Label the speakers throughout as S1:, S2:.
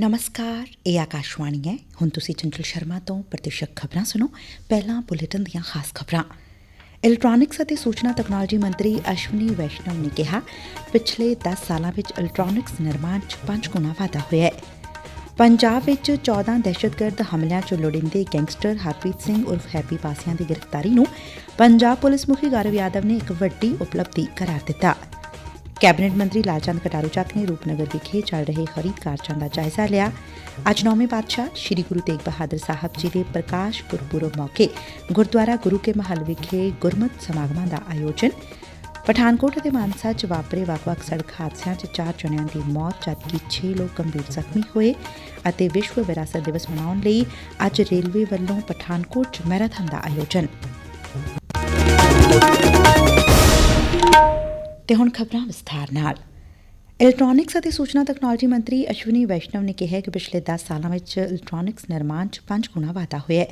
S1: ਨਮਸਕਾਰ, ਇਹ ਆਕਾਸ਼ਵਾਣੀ ਹੈ। ਹੁਣ ਤੁਸੀਂ ਚੰਚਲ ਸ਼ਰਮਾ ਤੋਂ ਪ੍ਰਤੀਸ਼ਤ ਖਬਰਾਂ ਸੁਣੋ। ਪਹਿਲਾਂ ਬੁਲੇਟਿਨ ਦੀਆਂ ਖਾਸ ਖਬਰਾਂ। ਇਲੈਕਟ੍ਰੋਨਿਕਸ ਅਤੇ ਸੂਚਨਾ ਤਕਨਾਲੋਜੀ ਮੰਤਰੀ ਅਸ਼ਵਨੀ ਵੈਸ਼ਨਵ ਨੇ ਕਿਹਾ, ਪਿਛਲੇ 10 ਸਾਲਾਂ ਵਿੱਚ ਇਲੈਕਟ੍ਰੋਨਿਕਸ ਨਿਰਮਾਣ 'ਚ ਪੰਜ ਗੁਣਾ ਵਾਧਾ ਹੋਇਆ ਹੈ। ਪੰਜਾਬ ਵਿੱਚ 14 ਦਹਿਸ਼ਤਗਰਦ ਹਮਲਿਆਂ 'ਚ ਲੋੜਿੰਦੇ ਗੈਂਗਸਟਰ ਹਰਪ੍ਰੀਤ ਸਿੰਘ ਉਰਫ ਹੈਪੀ ਪਾਸਿਆਂ ਦੀ ਗ੍ਰਿਫਤਾਰੀ ਨੂੰ ਪੰਜਾਬ ਪੁਲਿਸ ਮੁਖੀ ਗੌਰਵ ਯਾਦਵ ਨੇ ਇੱਕ ਵੱਡੀ ਉਪਲਬਧੀ ਕਰਾਰ ਦਿੱਤਾ। ਕੈਬਨਿਟ ਮੰਤਰੀ ਲਾਲਚੰਦ ਕਟਾਰੂ ਚੱਕ ਨੇ ਰੂਪਨਗਰ ਵਿਖੇ ਚੱਲ ਰਹੇ ਖਰੀਦ ਕਾਰਜਾਂ ਦਾ ਜਾਇਜ਼ਾ ਲਿਆ। ਅੱਜ ਨੌਵੇਂ ਪਾਤਸ਼ਾਹ ਸ੍ਰੀ ਗੁਰੂ ਤੇਗ ਬਹਾਦਰ ਸਾਹਿਬ ਜੀ ਦੇ ਪ੍ਰਕਾਸ਼ ਗੁਰਪੁਰਬ ਮੌਕੇ ਗੁਰਦੁਆਰਾ ਗੁਰੂ ਕੇ ਮਹੱਲ ਵਿਖੇ ਗੁਰਮਤ ਸਮਾਗਮਾਂ ਦਾ ਆਯੋਜਨ। ਪਠਾਨਕੋਟ ਅਤੇ ਮਾਨਸਾ 'ਚ ਵਾਪਰੇ ਵੱਖ-ਵੱਖ ਸੜਕ ਹਾਦਸਿਆਂ 'ਚ ਚਾਰ ਜਣਿਆਂ ਦੀ ਮੌਤ, ਜਦਕਿ 6 ਲੋਕ ਗੰਭੀਰ ਜ਼ਖਮੀ ਹੋਏ ਅਤੇ ਵਿਸ਼ਵ ਵਿਰਾਸਤ ਦਿਵਸ ਮਨਾਉਣ ਲਈ ਅੱਜ ਰੇਲਵੇ ਵੱਲੋਂ ਪਠਾਨਕੋਟ 'ਚ ਮੈਰਾਥਨ ਦਾ ਆਯੋਜਨ। ਤੇ ਹੁਣ ਖਬਰਾਂ ਵਿਸਥਾਰ ਨਾਲ ਇਲੈਕਟ੍ਰੋਨਿਕਸ ਅਤੇ ਸੂਚਨਾ ਤਕਨਾਲੋਜੀ ਮੰਤਰੀ ਅਸ਼ਵਨੀ ਵੈਸ਼ਨਵ ਨੇ ਕਿਹਾ ਕਿ ਪਿਛਲੇ 10 ਸਾਲਾਂ ਵਿੱਚ ਇਲੈਕਟ੍ਰੋਨਿਕਸ ਨਿਰਮਾਣ 'ਚ ਪੰਜ ਗੁਣਾ ਵਾਧਾ ਹੋਇਆ ਹੈ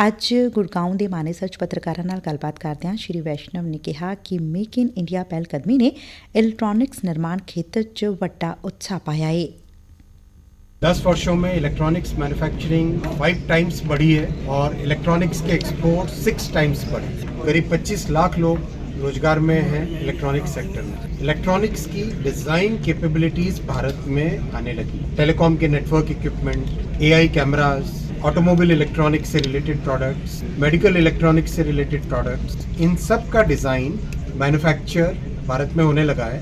S1: ਅੱਜ ਗੁਰਗਾਉਂ ਦੇ ਮਾਨੇਸਰ 'ਚ ਪੱਤਰਕਾਰਾਂ ਨਾਲ ਗੱਲਬਾਤ ਕਰਦਿਆਂ ਸ਼੍ਰੀ ਵੈਸ਼ਨਵ ਨੇ ਕਿਹਾ ਕਿ ਮੇਕ ਇਨ ਇੰਡੀਆ ਪਹਿਲ ਕਦਮੀ ਨੇ ਇਲੈਕਟ੍ਰੋਨਿਕਸ ਨਿਰਮਾਣ ਖੇਤਰ 'ਚ ਵੱਡਾ ਉਤਸ਼ਾਹ ਪਾਇਆ ਹੈ
S2: दस वर्षों में इलेक्ट्रॉनिक्स मैन्युफैक्चरिंग फाइव टाइम्स बढ़ी है और इलेक्ट्रॉनिक्स के एक्सपोर्ट सिक्स टाइम्स बढ़े करीब 25 लाख लोग रोज़गार में है इलेक्ट्रॉनिक सेक्टर में। इलेक्ट्रॉनिक्स की डिज़ाइन कैपेबिलिटीज भारत में आने लगी। टेलीकॉम के network equipment AI cameras automobile electronics से रिलेटेड प्रोडक्ट्स मेडिकल इलेक्ट्रॉनिक से रिलेटेड प्रोडक्ट्स इन सब का डिज़ाइन मैन्युफैक्चर भारत में होने लगा है।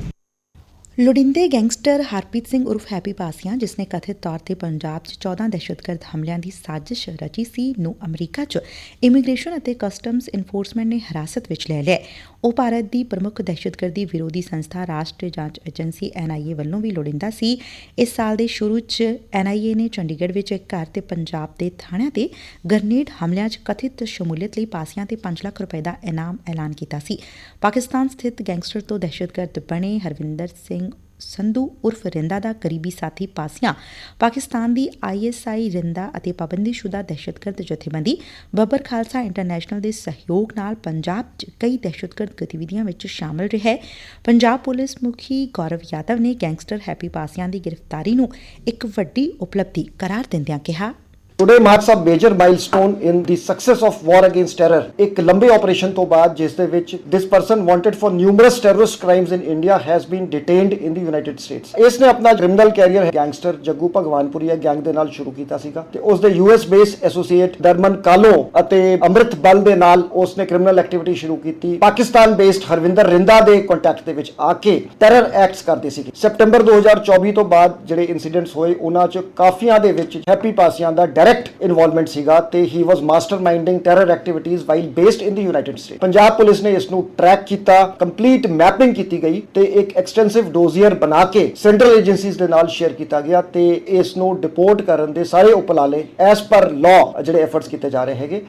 S1: ਲੋੜਿੰਦੇ ਗੈਂਗਸਟਰ ਹਰਪ੍ਰੀਤ ਸਿੰਘ ਉਰਫ ਹੈਪੀ ਪਾਸੀਆਂ ਜਿਸ ਨੇ ਕਥਿਤ ਤੌਰ ਤੇ ਪੰਜਾਬ 'ਚ 14 ਦਹਿਸ਼ਤਗਰਦ ਹਮਲਿਆਂ ਦੀ ਸਾਜ਼ਿਸ਼ ਰਚੀ ਸੀ, ਨੂੰ ਅਮਰੀਕਾ 'ਚ ਇਮੀਗ੍ਰੇਸ਼ਨ ਅਤੇ ਕਸਟਮਜ਼ ਇਨਫੋਰਸਮੈਂਟ ਨੇ ਹਿਰਾਸਤ ਵਿੱਚ ਲੈ ਲਿਆ ਉਹ ਭਾਰਤ ਦੀ ਪ੍ਰਮੁੱਖ ਦਹਿਸ਼ਤਗਰਦੀ ਵਿਰੋਧੀ ਸੰਸਥਾ, ਰਾਸ਼ਟਰੀ ਜਾਂਚ ਏਜੰਸੀ ਐਨਆਈਏ ਵੱਲੋਂ ਵੀ ਲੋੜਿੰਦਾ ਸੀ। ਇਸ ਸਾਲ ਦੇ ਸ਼ੁਰੂ 'ਚ ਐਨਆਈਏ ਨੇ ਚੰਡੀਗੜ੍ਹ ਵਿੱਚ ਇੱਕ ਘਰ ਤੇ ਪੰਜਾਬ ਦੇ ਥਾਣਿਆਂ ਤੇ ਗਰਨੇਡ ਹਮਲਿਆਂ 'ਚ ਕਥਿਤ ਸ਼ਮੂਲੀਅਤ ਲਈ ਪਾਸੀਆਂ ਤੇ 5 ਲੱਖ ਰੁਪਏ ਦਾ ਇਨਾਮ ਐਲਾਨ ਕੀਤਾ ਸੀ। ਪਾਕਿਸਤਾਨ ਸਥਿਤ ਗੈਂਗਸਟਰ ਤੋਂ ਦਹਿਸ਼ਤਗਰਦ ਬਣੇ ਹਰਵਿੰਦਰ ਸਿੰਘ ਸੰਧੂ ਉਰਫ ਰਿੰਦਾ ਦਾ ਕਰੀਬੀ ਸਾਥੀ ਪਾਸੀਆਂ ਪਾਕਿਸਤਾਨ ਦੀ ਆਈਐਸਆਈ ਰਿੰਦਾ ਅਤੇ ਪਾਬੰਦੀਸ਼ੁਦਾ ਦਹਿਸ਼ਤਗਰਦ ਜਥੇਬੰਦੀ ਬੱਬਰ ਖਾਲਸਾ ਇੰਟਰਨੈਸ਼ਨਲ ਦੇ ਸਹਿਯੋਗ ਨਾਲ ਪੰਜਾਬ 'ਚ ਕਈ ਦਹਿਸ਼ਤਗਰਦ ਗਤੀਵਿਧੀਆਂ ਵਿੱਚ ਸ਼ਾਮਲ ਰਿਹਾ ਹੈ। ਪੰਜਾਬ ਪੁਲਿਸ ਮੁਖੀ ਗੌਰਵ ਯਾਦਵ ਨੇ ਗੈਂਗਸਟਰ ਹੈਪੀ ਪਾਸੀਆਂ ਦੀ ਗ੍ਰਿਫਤਾਰੀ ਨੂੰ ਇੱਕ ਵੱਡੀ ਉਪਲਬਧੀ ਕਰਾਰ ਦਿੰਦਿਆਂ ਕਿਹਾ।
S3: Today marks a major milestone in the success of war against terror. ਇੱਕ ਲੰਬੇ ਆਪਰੇਸ਼ਨ ਤੋਂ ਬਾਅਦ ਜਿਸ ਦੇ ਵਿੱਚ this person wanted for numerous terrorist crimes in India has been detained in the United States. ਇਸ ਨੇ ਆਪਣਾ criminal career gangster Jaggu Bhagwanpuria gang ਦੇ ਨਾਲ ਸ਼ੁਰੂ ਕੀਤਾ ਸੀਗਾ ਤੇ ਉਸ ਦੇ US base associate Darman Kahlon ਅਤੇ ਅੰਮ੍ਰਿਤ ਬਲ ਦੇ ਨਾਲ ਉਸ ਨੇ ਕ੍ਰਿਮੀਨਲ ਐਕਟੀਵਿਟੀ ਸ਼ੁਰੂ ਕੀਤੀ ਪਾਕਿਸਤਾਨ ਬੇਸਡ ਹਰਵਿੰਦਰ ਰਿੰਦਾ ਦੇ ਕੰਟੈਕਟ ਦੇ ਵਿੱਚ ਆ ਕੇ ਟੈਰਰ ਐਕਟਸ ਕਰਦੇ ਸੀਗੇ ਸਪਟੈਂਬਰ 2024 ਤੋਂ ਬਾਅਦ ਜਿਹੜੇ ਇਨਸੀਡੈਂਟਸ ਹੋਏ ਉਹਨਾਂ 'ਚ ਕਾਫੀਆਂ ਦੇ ਵਿੱਚ ਹੈਪੀ ਪਾਸੀਆਂ ਦਾ ਡਾਇਰੈਕਟ ਇਨਵੋਲਵਮੈਂਟ ਸੀਗਾ ਤੇ he was masterminding terror activities while based in the United State Punjab police ਨੇ ਇਸ ਨੂੰ ਟਰੈਕ ਕੀਤਾ ਕੰਪਲੀਟ ਮੈਪਿੰਗ ਕੀਤੀ ਗਈ ਤੇ ਇੱਕ ਐਕਸਟੈਂਸਿਵ ਡੋਜ਼ੀਅਰ ਬਣਾ ਕੇ ਸੈਂਟਰਲ ਏਜੰਸੀਜ਼ ਦੇ ਨਾਲ ਸ਼ੇਅਰ ਕੀਤਾ ਗਿਆ ਤੇ ਇਸ ਨੂੰ ਡਿਪੋਰਟ ਕਰਨ ਦੇ ਸਾਰੇ ਉਪਰਾਲੇ ਐਸ ਪਰ ਲਾਅ ਜਿਹੜੇ ਐਫਰਟਸ ਕੀਤੇ ਜਾ ਰਹੇ ਹੈਗੇ।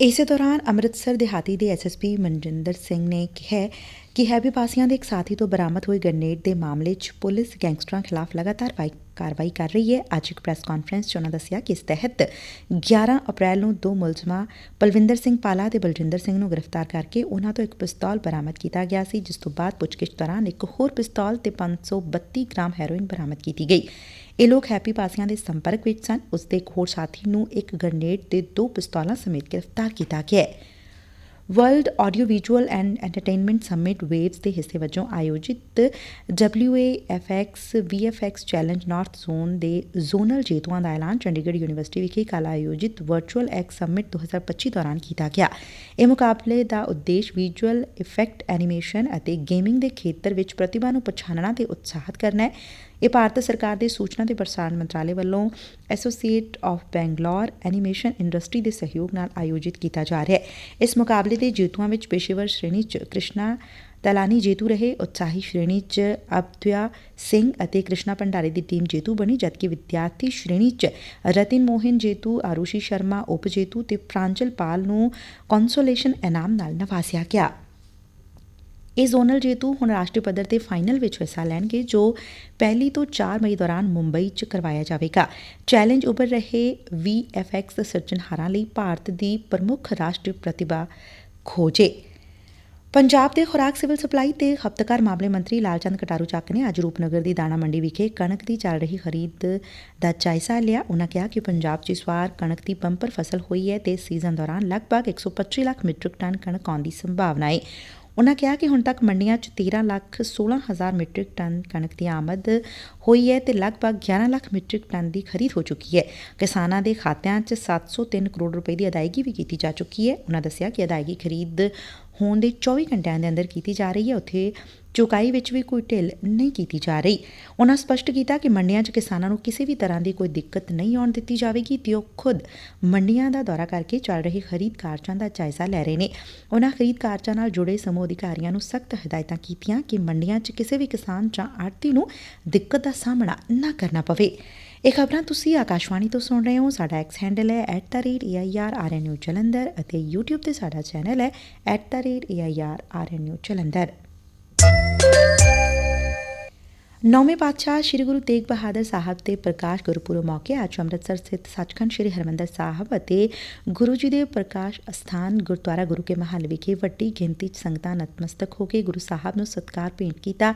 S1: ਇਸੇ ਦੌਰਾਨ ਅੰਮ੍ਰਿਤਸਰ ਦਿਹਾਤੀ ਦੇ ਐਸਐਸਪੀ ਮਨਜਿੰਦਰ ਸਿੰਘ ਨੇ ਕਿਹਾ ਕਿ ਹੈਪੀ ਪਾਸੀਆਂ ਦੇ ਇੱਕ ਸਾਥੀ ਤੋਂ ਬਰਾਮਦ ਹੋਏ ਗ੍ਰਨੇਡ ਦੇ ਮਾਮਲੇ 'ਚ ਪੁਲਿਸ ਗੈਂਗਸਟਰਾਂ ਖਿਲਾਫ ਲਗਾਤਾਰ ਕਾਰਵਾਈ ਕਰ ਰਹੀ ਹੈ। ਅੱਜ ਇੱਕ ਪ੍ਰੈਸ ਕਾਨਫਰੰਸ 'ਚ ਉਨ੍ਹਾਂ ਦੱਸਿਆ ਕਿ ਇਸ ਤਹਿਤ 11 ਅਪ੍ਰੈਲ ਨੂੰ ਦੋ ਮੁਲਜ਼ਮਾਂ ਪਲਵਿੰਦਰ ਸਿੰਘ ਪਾਲਾ ਤੇ ਬਲਜਿੰਦਰ ਸਿੰਘ ਨੂੰ ਗ੍ਰਿਫਤਾਰ ਕਰਕੇ ਉਨ੍ਹਾਂ ਤੋਂ ਇੱਕ ਪਿਸਤੌਲ ਬਰਾਮਦ ਕੀਤਾ ਗਿਆ ਸੀ, ਜਿਸ ਤੋਂ ਬਾਅਦ ਪੁੱਛਗਿੱਛ ਦੌਰਾਨ ਇੱਕ ਹੋਰ ਪਿਸਤੌਲ ਤੇ 532 ਗ੍ਰਾਮ ਹੈਰੋਇਨ ਬਰਾਮਦ ਕੀਤੀ ਗਈ। ਇਹ ਲੋਕ ਹੈਪੀ ਪਾਸੀਆਂ ਦੇ ਸੰਪਰਕ ਵਿੱਚ ਸਨ। ਉਸ ਦੇ ਇੱਕ ਹੋਰ ਸਾਥੀ ਨੂੰ ਇੱਕ ਗ੍ਰਨੇਡ ਤੇ ਦੋ ਪਿਸਤੌਲਾਂ ਸਮੇਤ ਗ੍ਰਿਫਤਾਰ ਕੀਤਾ ਗਿਆ ਹੈ। World audio visual and entertainment summit waves ਦੇ ਹਿੱਸੇ ਵਜੋਂ ਆਯੋਜਿਤ WAFX VFX challenge north zone ਦੇ ਜ਼ੋਨਲ ਜੇਤੂਆਂ ਦਾ ਐਲਾਨ ਚੰਡੀਗੜ੍ਹ ਯੂਨੀਵਰਸਿਟੀ ਵਿਖੇ ਕੱਲ੍ਹ ਆਯੋਜਿਤ ਵਰਚੁਅਲ ਐਕਸ ਸਮਿਟ 2025 ਦੌਰਾਨ ਕੀਤਾ ਗਿਆ। ਇਹ ਮੁਕਾਬਲੇ ਦਾ ਉਦੇਸ਼ ਵਿਜ਼ੂਅਲ ਇਫੈਕਟ ਐਨੀਮੇਸ਼ਨ ਅਤੇ ਗੇਮਿੰਗ ਦੇ ਖੇਤਰ ਵਿੱਚ ਪ੍ਰਤਿਭਾ ਨੂੰ ਪਛਾਣਨਾ ਤੇ ਉਤਸ਼ਾਹਿਤ ਕਰਨਾ ਹੈ। ਇਹ ਭਾਰਤ ਸਰਕਾਰ ਦੇ ਸੂਚਨਾ ਤੇ ਪ੍ਰਸਾਰਣ ਮੰਤਰਾਲੇ ਵੱਲੋਂ associate of Bangalore animation industry ਦੇ ਸਹਿਯੋਗ ਨਾਲ ਆਯੋਜਿਤ ਕੀਤਾ ਜਾ ਰਿਹਾ ਹੈ। ਇਸ ਮੁਕਾਬਲੇ ਦੇ ਜੇਤੂਆਂ ਵਿੱਚ ਪੇਸ਼ੇਵਰ ਸ਼੍ਰੇਣੀ 'ਚ ਕ੍ਰਿਸ਼ਨਾ ਤਲਾਨੀ ਜੇਤੂ ਰਹੇ, ਉਤਸ਼ਾਹੀ ਸ਼੍ਰੇਣੀ 'ਚ ਅਬਦਿਆ ਸਿੰਘ ਅਤੇ ਕ੍ਰਿਸ਼ਨਾ ਭੰਡਾਰੀ ਦੀ ਟੀਮ ਜੇਤੂ ਬਣੀ, ਜਦਕਿ ਵਿਦਿਆਰਥੀ ਸ਼੍ਰੇਣੀ 'ਚ ਰਤਿਨ ਮੋਹਨ ਜੇਤੂ, ਆਰੂਸ਼ੀ ਸ਼ਰਮਾ, ਉਪ ਜੇਤੂ ਤੇ ਪ੍ਰਾਂਜਲ ਪਾਲ ਨੂੰ ਕੌਂਸੋਲੇਸ਼ਨ ਇਨਾਮ ਨਾਲ ਨਵਾਜ਼ਿਆ ਗਿਆ। ਇਹ ਜ਼ੋਨਲ ਜੇਤੂ ਹੁਣ ਰਾਸ਼ਟਰੀ ਪੱਧਰ ਤੇ ਫਾਈਨਲ ਵਿੱਚ ਹਿੱਸਾ ਲੈਣਗੇ, ਜੋ ਪਹਿਲੀ ਤੋਂ 4 ਮਈ ਦੌਰਾਨ ਮੁੰਬਈ 'ਚ ਕਰਵਾਇਆ ਜਾਵੇਗਾ। ਚੈਲੰਜ ਉੱਪਰ ਰਹੇ VFX ਸਿਰਜਣਹਾਰਾਂ ਲਈ ਭਾਰਤ ਦੀ ਪ੍ਰਮੁੱਖ ਰਾਸ਼ਟਰੀ ਪ੍ਰਤਿਭਾ ਖੋਜੇ। ਪੰਜਾਬ ਦੇ ਖੁਰਾਕ, ਸਿਵਲ ਸਪਲਾਈ ਤੇ ਖਪਤਕਾਰ ਮਾਮਲੇ ਮੰਤਰੀ ਲਾਲਚੰਦ ਕਟਾਰੂ ਚੱਕ ਨੇ ਅੱਜ ਰੂਪਨਗਰ ਦੀ ਦਾਣਾ ਮੰਡੀ ਵਿਖੇ ਕਣਕ ਦੀ ਚੱਲ ਰਹੀ ਖਰੀਦ ਦਾ ਜਾਇਜ਼ਾ ਲਿਆ। ਉਹਨਾਂ ਕਿਹਾ ਕਿ ਪੰਜਾਬ 'ਚ ਇਸ ਵਾਰ ਕਣਕ ਦੀ ਬੰਪਰ ਫਸਲ ਹੋਈ ਹੈ ਤੇ ਸੀਜ਼ਨ ਦੌਰਾਨ ਲਗਭਗ 125 ਲੱਖ ਮੀਟ੍ਰਿਕ ਟਨ ਕਣਕ ਆਉਣ ਦੀ ਸੰਭਾਵਨਾ ਹੈ ਉਨ੍ਹਾਂ ਕਿਹਾ ਕਿ ਹੁਣ ਤੱਕ ਮੰਡੀਆਂ 'ਚ 13 ਲੱਖ 16 ਹਜ਼ਾਰ ਮੀਟ੍ਰਿਕ ਟਨ ਕਣਕ ਦੀ ਆਮਦ ਹੋਈ ਹੈ ਤੇ ਲਗਭਗ 11 ਲੱਖ ਮੀਟ੍ਰਿਕ ਟਨ ਦੀ ਖਰੀਦ ਹੋ ਚੁੱਕੀ ਹੈ। ਕਿਸਾਨਾਂ ਦੇ ਖਾਤਿਆਂ 'ਚ 703 ਕਰੋੜ ਰੁਪਏ ਦੀ ਅਦਾਇਗੀ ਵੀ ਕੀਤੀ ਜਾ ਚੁੱਕੀ ਹੈ। ਉਨਾਂ ਦੱਸਿਆ ਕਿ ਅਦਾਇਗੀ ਖਰੀਦ ਹੋਣ ਦੇ 24 ਘੰਟਿਆਂ ਦੇ ਅੰਦਰ ਕੀਤੀ ਜਾ ਰਹੀ ਹੈ। ਉੱਥੇ ਚੁਕਾਈ ਵਿੱਚ ਵੀ ਕੋਈ ਢਿੱਲ ਨਹੀਂ ਕੀਤੀ ਜਾ ਰਹੀ। ਉਹਨਾਂ ਸਪਸ਼ਟ ਕੀਤਾ ਕਿ ਮੰਡੀਆਂ 'ਚ ਕਿਸਾਨਾਂ ਨੂੰ ਕਿਸੇ ਵੀ ਤਰ੍ਹਾਂ ਦੀ ਕੋਈ ਦਿੱਕਤ ਨਹੀਂ ਆਉਣ ਦਿੱਤੀ ਜਾਵੇਗੀ ਤੇ ਉਹ ਖੁਦ ਮੰਡੀਆਂ ਦਾ ਦੌਰਾ ਕਰਕੇ ਚੱਲ ਰਹੇ ਖਰੀਦ ਕਾਰਜਾਂ ਦਾ ਜਾਇਜ਼ਾ ਲੈ ਰਹੇ ਨੇ। ਉਹਨਾਂ ਖਰੀਦ ਕਾਰਜਾਂ ਨਾਲ ਜੁੜੇ ਸਮੂਹ ਅਧਿਕਾਰੀਆਂ ਨੂੰ ਸਖਤ ਹਦਾਇਤਾਂ ਕੀਤੀਆਂ ਕਿ ਮੰਡੀਆਂ 'ਚ ਕਿਸੇ ਵੀ ਕਿਸਾਨ ਜਾਂ ਆੜਤੀ ਨੂੰ ਦਿੱਕਤ ਦਾ ਸਾਹਮਣਾ ਨਾ ਕਰਨਾ ਪਵੇ। ਇਹ ਖਬਰਾਂ ਤੁਸੀਂ ਆਕਾਸ਼ਵਾਣੀ ਤੋਂ ਸੁਣ ਰਹੇ ਹੋ ਸਾਡਾ ਐਕਸ ਹੈਂਡਲ ਹੈ @airrnu ਜਲੰਧਰ ਅਤੇ YouTube ਤੇ ਸਾਡਾ ਚੈਨਲ ਹੈ @airrnu ਜਲੰਧਰ ਨੌਵੇਂ ਪਾਤਸ਼ਾਹ ਸ੍ਰੀ ਗੁਰੂ ਤੇਗ ਬਹਾਦਰ ਸਾਹਿਬ ਦੇ ਪ੍ਰਕਾਸ਼ ਗੁਰਪੁਰਬ ਮੌਕੇ ਅੱਜ ਅੰਮ੍ਰਿਤਸਰ ਸਥਿਤ ਸੱਚਖੰਡ ਸ੍ਰੀ ਹਰਿਮੰਦਰ ਸਾਹਿਬ ਅਤੇ ਗੁਰੂ ਜੀ ਦੇ ਪ੍ਰਕਾਸ਼ ਅਸਥਾਨ ਗੁਰਦੁਆਰਾ ਗੁਰੂ ਕੇ ਮਹੱਲ ਵਿਖੇ ਵੱਡੀ ਗਿਣਤੀ 'ਚ ਸੰਗਤਾਂ ਨਤਮਸਤਕ ਹੋ ਕੇ ਗੁਰੂ ਸਾਹਿਬ ਨੂੰ ਸਤਿਕਾਰ ਭੇਂਟ ਕੀਤਾ।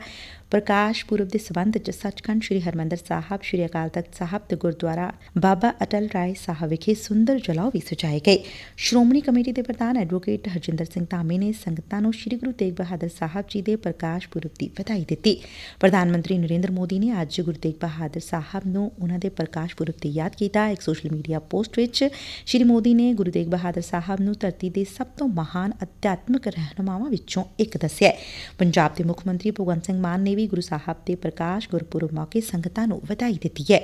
S1: ਪ੍ਰਕਾਸ਼ ਪੁਰਬ ਦੇ ਸਬੰਧ 'ਚ ਸੱਚਖੰਡ ਸ੍ਰੀ ਹਰਿਮੰਦਰ ਸਾਹਿਬ, ਸ੍ਰੀ ਅਕਾਲ ਤਖਤ ਸਾਹਿਬ ਤੇ ਗੁਰਦੁਆਰਾ ਬਾਬਾ ਅਟਲ ਰਾਏ ਸਾਹਿਬ ਵਿਖੇ ਸੁੰਦਰ ਜਲਾਓ ਵੀ ਸਜਾਏ ਗਏ। ਸ਼੍ਰੋਮਣੀ ਕਮੇਟੀ ਦੇ ਪ੍ਰਧਾਨ ਐਡਵੋਕੇਟ ਹਰਜਿੰਦਰ ਸਿੰਘ ਧਾਮੀ ਨੇ ਸੰਗਤਾਂ ਨੂੰ ਸ੍ਰੀ ਗੁਰੂ ਤੇਗ ਬਹਾਦਰ ਸਾਹਿਬ ਜੀ ਦੇ ਪ੍ਰਕਾਸ਼ ਪੁਰਬ ਦੀ ਵਧਾਈ ਦਿੱਤੀ। ਪ੍ਰਧਾਨ ਮੰਤਰੀ ਨਰਿੰਦਰ ਮੋਦੀ ਨੇ ਅੱਜ ਗੁਰੂ ਤੇਗ ਬਹਾਦਰ ਸਾਹਿਬ ਨੂੰ ਉਹਨਾਂ ਦੇ ਪ੍ਰਕਾਸ਼ ਪੁਰਬ ਤੇ ਯਾਦ ਕੀਤਾ। ਇੱਕ ਸੋਸ਼ਲ ਮੀਡੀਆ ਪੋਸਟ ਵਿੱਚ ਸ੍ਰੀ ਮੋਦੀ ਨੇ ਗੁਰੂ ਤੇਗ ਬਹਾਦਰ ਸਾਹਿਬ ਨੂੰ ਧਰਤੀ ਦੇ ਸਭ ਤੋਂ ਮਹਾਨ ਅਧਿਆਤਮਿਕ ਰਹਿਨੁਮਾਵਾਂ ਵਿੱਚੋਂ ਇੱਕ ਦੱਸਿਆ ਪੰਜਾਬ ਦੇ ਮੁੱਖ ਮੰਤਰੀ ਭਗਵੰਤ ਸਿੰਘ ਮਾਨ ਨੇ ਵੀ ਗੁਰੂ ਸਾਹਿਬ ਦੇ ਪ੍ਰਕਾਸ਼ ਗੁਰਪੁਰਬ ਮੌਕੇ ਸੰਗਤਾਂ ਨੂੰ ਵਧਾਈ ਦਿੱਤੀ ਹੈ।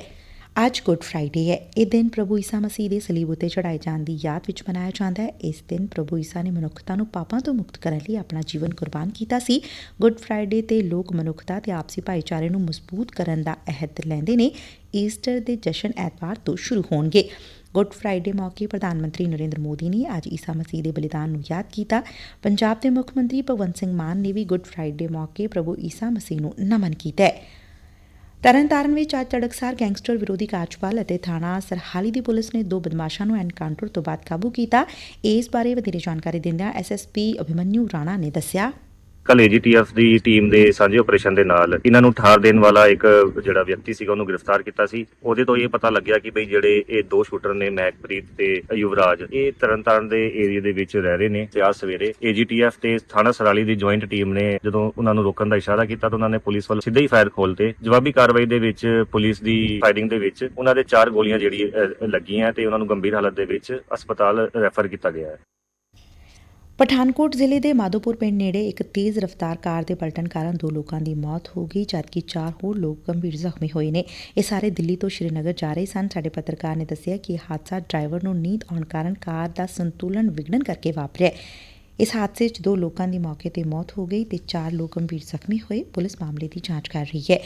S1: ਅੱਜ ਗੁੱਡ ਫਰਾਈਡੇ ਹੈ। ਇਹ ਦਿਨ ਪ੍ਰਭੂ ਈਸਾ ਮਸੀਹ ਦੇ ਸਲੀਬ ਉਤੇ ਚੜਾਏ ਜਾਣ ਦੀ ਯਾਦ ਵਿੱਚ ਮਨਾਇਆ ਜਾਂਦਾ ਹੈ। ਇਸ ਦਿਨ ਪ੍ਰਭੂ ਈਸਾ ਨੇ ਮਨੁੱਖਤਾ ਨੂੰ ਪਾਪਾਂ ਤੋਂ ਮੁਕਤ ਕਰਨ ਲਈ ਆਪਣਾ ਜੀਵਨ ਕੁਰਬਾਨ ਕੀਤਾ ਸੀ। ਗੁੱਡ ਫਰਾਈਡੇ ਤੇ ਲੋਕ ਮਨੁੱਖਤਾ ਤੇ ਆਪਸੀ ਭਾਈਚਾਰੇ ਨੂੰ ਮਜ਼ਬੂਤ ਕਰਨ ਦਾ ਅਹਿਦ ਲੈਂਦੇ ਨੇ। ਈਸਟਰ ਦੇ ਜਸ਼ਨ ਐਤਵਾਰ ਤੋਂ ਸ਼ੁਰੂ ਹੋਣਗੇ। ਗੁੱਡ ਫਰਾਈਡੇ ਮੌਕੇ ਪ੍ਰਧਾਨ ਮੰਤਰੀ ਨਰਿੰਦਰ ਮੋਦੀ ਨੇ ਅੱਜ ਈਸਾ ਮਸੀਹ ਦੇ ਬਲੀਦਾਨ ਨੂੰ ਯਾਦ ਕੀਤਾ। ਪੰਜਾਬ ਦੇ ਮੁੱਖ ਮੰਤਰੀ ਭਗਵੰਤ ਸਿੰਘ ਮਾਨ ਨੇ ਵੀ ਗੁੱਡ ਫਰਾਈਡੇ ਮੌਕੇ ਪ੍ਰਭੂ ਈਸਾ ਮਸੀਹ ਨੂੰ ਨਮਨ ਕੀਤਾ ਹੈ। ਤਰਨਤਾਰਨ ਵਿੱਚ ਅੱਜ ਤੜਕਸਾਰ ਗੈਂਗਸਟਰ ਵਿਰੋਧੀ ਕਾਰਜਪਾਲ ਅਤੇ ਥਾਣਾ ਸਰਹਾਲੀ ਦੀ ਪੁਲਿਸ ਨੇ ਦੋ ਬਦਮਾਸ਼ਾਂ ਨੂੰ ਐਨਕਾਊਂਟਰ ਤੋਂ ਬਾਅਦ ਕਾਬੂ ਕੀਤਾ। ਇਸ ਬਾਰੇ ਵਧੇਰੇ ਜਾਣਕਾਰੀ ਦਿੰਦਿਆਂ ਐਸਐਸਪੀ ਅਭਿਮਨਿਊ ਰਾਣਾ ਨੇ ਦੱਸਿਆ।
S4: ਕੱਲ ਏਜੀਟੀਐਫ ਦੀ ਟੀਮ ਦੇ ਸਾਂਝੇ ਆਪਰੇਸ਼ਨ ਦੇ ਨਾਲ ਇਹਨਾਂ ਨੂੰ ਠਾਰ ਦੇਣ ਵਾਲਾ ਇੱਕ ਜਿਹੜਾ ਵਿਅਕਤੀ ਸੀਗਾ, ਉਹਨੂੰ ਗ੍ਰਿਫਤਾਰ ਕੀਤਾ ਸੀ। ਉਹਦੇ ਤੋਂ ਇਹ ਪਤਾ ਲੱਗਿਆ ਕਿ ਬਈ ਜਿਹੜੇ ਇਹ ਦੋ ਸ਼ੂਟਰ ਨੇ, ਮੈਕਪ੍ਰੀਤ ਤੇ ਯੁਵਰਾਜ, ਇਹ ਤਰਨਤਾਰਨ ਦੇ ਏਰੀਆ ਦੇ ਵਿੱਚ ਰਹਿ ਰਹੇ ਨੇ। ਤੇ ਅੱਜ ਸਵੇਰੇ ਏਜੀਟੀਐਫ ਤੇ ਥਾਣਾ ਸਰਾਲੀ ਦੀ ਜੁਆਇੰਟ ਟੀਮ ਨੇ ਜਦੋਂ ਉਹਨਾਂ ਨੂੰ ਰੋਕਣ ਦਾ ਇਸ਼ਾਰਾ ਕੀਤਾ, ਤਾਂ ਉਹਨਾਂ ਨੇ ਪੁਲਿਸ ਵੱਲ ਸਿੱਧੇ ਹੀ ਫਾਇਰ ਖੋਲਤੇ ਜਵਾਬੀ ਕਾਰਵਾਈ ਦੇ ਵਿੱਚ ਪੁਲਿਸ ਦੀ ਫਾਇਰਿੰਗ ਦੇ ਵਿੱਚ ਉਹਨਾਂ ਦੇ ਚਾਰ ਗੋਲੀਆਂ ਜਿਹੜੀ ਲੱਗੀਆਂ ਤੇ ਉਹਨਾਂ ਨੂੰ ਗੰਭੀਰ ਹਾਲਤ ਦੇ ਵਿੱਚ ਹਸਪਤਾਲ ਰੈਫਰ ਕੀਤਾ ਗਿਆ ਹੈ।
S1: ਪਠਾਨਕੋਟ ਜ਼ਿਲ੍ਹੇ ਦੇ ਮਾਧੋਪੁਰ ਪਿੰਡ ਨੇੜੇ ਇੱਕ ਤੇਜ਼ ਰਫ਼ਤਾਰ ਕਾਰ ਦੇ ਪਲਟਣ ਕਾਰਨ ਦੋ ਲੋਕਾਂ ਦੀ ਮੌਤ ਹੋ ਗਈ ਜਦਕਿ ਚਾਰ ਹੋਰ ਲੋਕ ਗੰਭੀਰ ਜ਼ਖਮੀ ਹੋਏ ਨੇ। ਇਹ ਸਾਰੇ ਦਿੱਲੀ ਤੋਂ ਸ਼੍ਰੀਨਗਰ ਜਾ ਰਹੇ ਸਨ। ਸਾਡੇ ਪੱਤਰਕਾਰ ਨੇ ਦੱਸਿਆ ਕਿ ਇਹ ਹਾਦਸਾ ਡਰਾਈਵਰ ਨੂੰ ਨੀਂਦ ਆਉਣ ਕਾਰਨ ਕਾਰ ਦਾ ਸੰਤੁਲਨ ਵਿਗੜਨ ਕਰਕੇ ਵਾਪਰਿਆ ਇਸ ਹਾਦਸੇ 'ਚ ਦੋ ਲੋਕਾਂ ਦੀ ਮੌਕੇ ਤੇ ਮੌਤ ਹੋ ਗਈ ਤੇ ਚਾਰ ਲੋਕ ਗੰਭੀਰ ਜ਼ਖਮੀ ਹੋਏ। ਪੁਲਿਸ ਮਾਮਲੇ ਦੀ ਜਾਂਚ ਕਰ ਰਹੀ ਹੈ।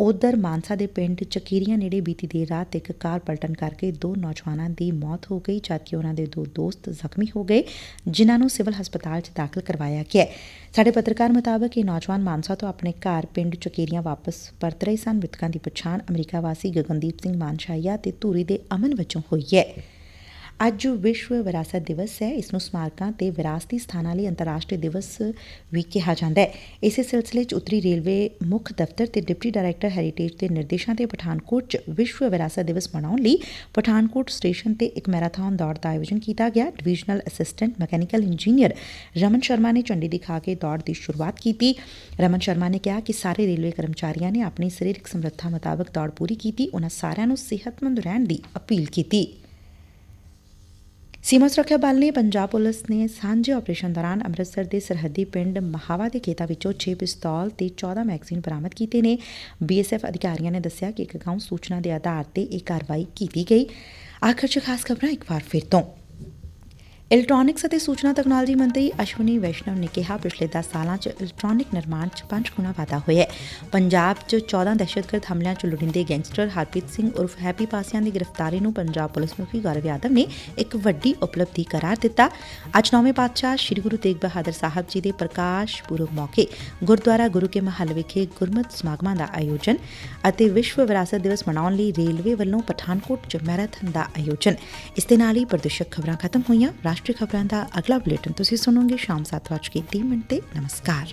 S1: ਉਧਰ ਮਾਨਸਾ ਦੇ ਪਿੰਡ ਚਕੀਰੀਆਂ ਨੇੜੇ ਬੀਤੀ ਦੇਰ ਰਾਤ ਇੱਕ ਕਾਰ ਪਲਟਣ ਕਰਕੇ ਦੋ ਨੌਜਵਾਨਾਂ ਦੀ ਮੌਤ ਹੋ ਗਈ ਜਦਕਿ ਉਹਨਾਂ ਦੇ ਦੋ ਦੋਸਤ ਜ਼ਖਮੀ ਹੋ ਗਏ, ਜਿਨ੍ਹਾਂ ਨੂੰ ਸਿਵਲ ਹਸਪਤਾਲ 'ਚ ਦਾਖਲ ਕਰਵਾਇਆ ਗਿਆ ਸਾਡੇ ਪੱਤਰਕਾਰ ਮੁਤਾਬਕ ਇਹ ਨੌਜਵਾਨ ਮਾਨਸਾ ਤੋਂ ਆਪਣੇ ਘਰ ਪਿੰਡ ਚਕੀਰੀਆਂ ਵਾਪਸ ਪਰਤ ਰਹੇ ਸਨ। ਮ੍ਰਿਤਕਾਂ ਦੀ ਪਛਾਣ ਅਮਰੀਕਾ ਵਾਸੀ ਗਗਨਦੀਪ ਸਿੰਘ ਮਾਨਸ਼ਾਹੀਆ ਤੇ ਧੂਰੀ ਦੇ ਅਮਨ ਵਜੋਂ ਹੋਈ ਹੈ। ਅੱਜ ਵਿਸ਼ਵ ਵਿਰਾਸਤ ਦਿਵਸ ਹੈ। ਇਸ ਨੂੰ ਸਮਾਰਕਾਂ ਤੇ ਵਿਰਾਸਤੀ ਸਥਾਨਾਂ ਲਈ ਅੰਤਰਰਾਸ਼ਟਰੀ ਦਿਵਸ ਵੀ ਕਿਹਾ ਜਾਂਦਾ ਹੈ। ਇਸੇ ਸਿਲਸਿਲੇ 'ਚ ਉੱਤਰੀ ਰੇਲਵੇ ਮੁੱਖ ਦਫ਼ਤਰ ਤੇ ਡਿਪਟੀ ਡਾਇਰੈਕਟਰ ਹੈਰੀਟੇਜ ਦੇ ਨਿਰਦੇਸ਼ਾਂ ਤੇ ਪਠਾਨਕੋਟ 'ਚ ਵਿਸ਼ਵ ਵਿਰਾਸਤ ਦਿਵਸ ਮਨਾਉਣ ਲਈ ਪਠਾਨਕੋਟ ਸਟੇਸ਼ਨ ਤੇ ਇੱਕ ਮੈਰਾਥਨ ਦੌੜ ਦਾ ਆਯੋਜਨ ਕੀਤਾ ਗਿਆ। Divisional assistant mechanical engineer Raman Sharma ਨੇ ਝੰਡੀ ਦਿਖਾ ਕੇ ਦੌੜ ਦੀ ਸ਼ੁਰੂਆਤ ਕੀਤੀ। ਰਮਨ ਸ਼ਰਮਾ ਨੇ ਕਿਹਾ ਕਿ ਸਾਰੇ ਰੇਲਵੇ ਕਰਮਚਾਰੀਆਂ ਨੇ ਆਪਣੀ ਸਰੀਰਕ ਸਮਰੱਥਾ ਮੁਤਾਬਕ ਦੌੜ ਪੂਰੀ ਕੀਤੀ। ਉਹਨਾਂ ਸਾਰਿਆਂ ਨੂੰ ਸਿਹਤਮੰਦ ਰਹਿਣ ਦੀ ਅਪੀਲ ਕੀਤੀ। ਸੀਮਾ ਸੁਰੱਖਿਆ ਬਲ ਨੇ ਪੰਜਾਬ ਪੁਲਿਸ ਨੇ ਸਾਂਝੇ ਆਪਰੇਸ਼ਨ ਦੌਰਾਨ ਅੰਮ੍ਰਿਤਸਰ ਦੇ ਸਰਹੱਦੀ ਪਿੰਡ ਮਹਾਵਾ ਦੇ ਖੇਤਾਂ ਵਿੱਚੋਂ 6 ਪਿਸਤੌਲ ਤੇ 14 ਮੈਗਜ਼ੀਨ ਬਰਾਮਦ ਕੀਤੇ ਨੇ। ਬੀਐਸਐਫ ਅਧਿਕਾਰੀਆਂ ਨੇ ਦੱਸਿਆ ਕਿ ਇੱਕ ਗਾਉਂ ਸੂਚਨਾ ਦੇ ਆਧਾਰ ਤੇ ਇਹ ਕਾਰਵਾਈ ਕੀਤੀ ਗਈ। ਆਖਰ 'ਚ ਖਾਸ ਖਬਰਾਂ ਇੱਕ ਵਾਰ ਫਿਰ ਤੋਂ। ਇਲੈਕਟ੍ਰੋਨਿਕਸ ਅਤੇ ਸੂਚਨਾ ਤਕਨਾਲੋਜੀ ਮੰਤਰੀ ਅਸ਼ਵਨੀ ਵੈਸ਼ਨਵ ਨੇ ਕਿਹਾ, ਪਿਛਲੇ 10 ਸਾਲਾਂ 'ਚ ਇਲੈਕਟ੍ਰੋਨਿਕ ਨਿਰਮਾਣ 'ਚ ਪੰਜ ਗੁਣਾ ਵਾਧਾ ਹੋਇਆ ਹੈ। ਪੰਜਾਬ 'ਚ 14 ਦਹਿਸ਼ਤਗਰਦ ਹਮਲਿਆਂ 'ਚ ਲੋੜੀਂਦੇ ਗੈਂਗਸਟਰ ਹਰਪ੍ਰੀਤ ਸਿੰਘ ਉਰਫ ਹੈਪੀ ਪਾਸਿਆਂ ਦੀ ਗ੍ਰਿਫਤਾਰੀ ਨੂੰ ਪੰਜਾਬ ਪੁਲਿਸ ਮੁਖੀ ਗੌਰਵ ਯਾਦਵ ਨੇ ਇੱਕ ਵੱਡੀ ਉਪਲਬਧੀ ਕਰਾਰ ਦਿੱਤਾ। ਅੱਜ ਨੌਵੇਂ ਪਾਤਸ਼ਾਹ ਸ੍ਰੀ ਗੁਰੂ ਤੇਗ ਬਹਾਦਰ ਸਾਹਿਬ ਜੀ ਦੇ ਪ੍ਰਕਾਸ਼ ਪੁਰਬ ਮੌਕੇ ਗੁਰਦੁਆਰਾ ਗੁਰੂ ਕੇ ਮਹੱਲ ਵਿਖੇ ਗੁਰਮਤਿ ਸਮਾਗਮਾਂ ਦਾ ਆਯੋਜਨ ਅਤੇ ਵਿਸ਼ਵ ਵਿਰਾਸਤ ਦਿਵਸ ਮਨਾਉਣ ਲਈ ਰੇਲਵੇ ਵੱਲੋਂ ਪਠਾਨਕੋਟ 'ਚ ਮੈਰਾਥਨ ਦਾ ਆਯੋਜਨ। ਇਸ ਦੇ ਨਾਲ ਹੀ ਪ੍ਰਦੇਸ਼ਕ ਖਬਰਾਂ ਖਤਮ ਹੋਈਆਂ। ਰਾਸ਼ਟਰ ਰਾਸ਼ਟਰੀ ਖਬਰਾਂ ਦਾ ਅਗਲਾ ਬੁਲੇਟਿਨ ਤੁਸੀਂ ਸੁਣੋਗੇ ਸ਼ਾਮ 7:30 ਮਿੰਟ ਤੇ ਨਮਸਕਾਰ